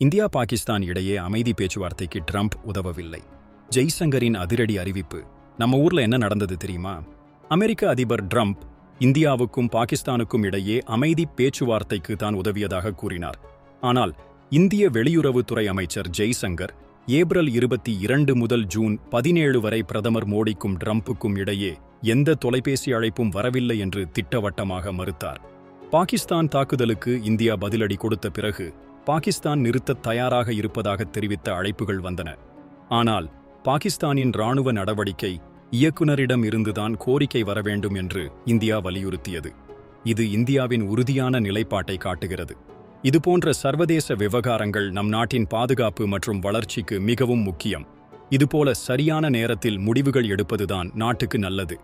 India Pakistan இடையே அமைதி பேச்சுவார்த்தைக்கு ட்ரம்ப் உதவவில்லை. ஜெய்சங்கரின் அதிரடி அறிவிப்பு நம்ம ஊர்ல என்ன நடந்தது தெரியுமா? அமெரிக்க அதிபர் ட்ரம்ப் இந்தியாவுக்கும் பாகிஸ்தானுக்கும் இடையே அமைதி பேச்சுவார்த்தைக்கு தான் உதவியதாக கூறினார். ஆனால் இந்திய வெளியுறவுத்துறை அமைச்சர் ஜெய்சங்கர் ஏப்ரல் இருபத்தி இரண்டு முதல் ஜூன் பதினேழு வரை பிரதமர் மோடிக்கும் ட்ரம்புக்கும் இடையே எந்த தொலைபேசி அழைப்பும் வரவில்லை என்று திட்டவட்டமாக மறுத்தார். பாகிஸ்தான் தாக்குதலுக்கு இந்தியா பதிலடி கொடுத்த பிறகு பாகிஸ்தான் நிறுத்தத் தயாராக இருப்பதாக தெரிவித்த அழைப்புகள் வந்தன. ஆனால் பாகிஸ்தானின் ராணுவ நடவடிக்கை இயக்குனரிடம் இருந்துதான் கோரிக்கை வர வேண்டும் என்று இந்தியா வலியுறுத்தியது. இது இந்தியாவின் உறுதியான நிலைப்பாட்டை காட்டுகிறது. இதுபோன்ற சர்வதேச விவகாரங்கள் நம் நாட்டின் பாதுகாப்பு மற்றும் வளர்ச்சிக்கு மிகவும் முக்கியம். இதுபோல சரியான நேரத்தில் முடிவுகள் எடுப்பதுதான் நாட்டுக்கு நல்லது.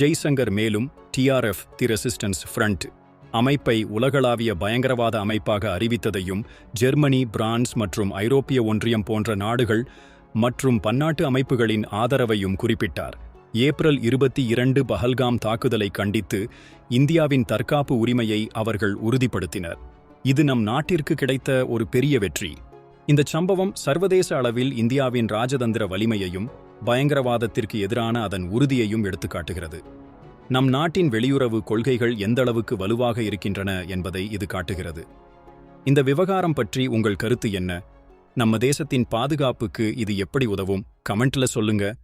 ஜெய்சங்கர் மேலும் டிஆர்எஃப் தி ரெசிஸ்டன்ஸ் ஃப்ரண்ட். அமைப்பை உலகளாவிய பயங்கரவாத அமைப்பாக அறிவித்ததையும் ஜெர்மனி பிரான்ஸ் மற்றும் ஐரோப்பிய ஒன்றியம் போன்ற நாடுகள் மற்றும் பன்னாட்டு அமைப்புகளின் ஆதரவையும் குறிப்பிட்டார். ஏப்ரல் இருபத்தி இரண்டு பஹல்காம் தாக்குதலை கண்டித்து இந்தியாவின் தற்காப்பு உரிமையை அவர்கள் உறுதிப்படுத்தினர். இது நம் நாட்டிற்கு கிடைத்த ஒரு பெரிய வெற்றி. இந்த சம்பவம் சர்வதேச அளவில் இந்தியாவின் ராஜதந்திர வலிமையையும் பயங்கரவாதத்திற்கு எதிரான அதன் உறுதியையும் எடுத்துக்காட்டுகிறது. நம் நாட்டின் வெளியுறவு கொள்கைகள் எந்தளவுக்கு வலுவாக இருக்கின்றன என்பதை இது காட்டுகிறது. இந்த விவகாரம் பற்றி உங்கள் கருத்து என்ன? நம்ம தேசத்தின் பாதுகாப்புக்கு இது எப்படி உதவும்? கமெண்ட்ல சொல்லுங்க.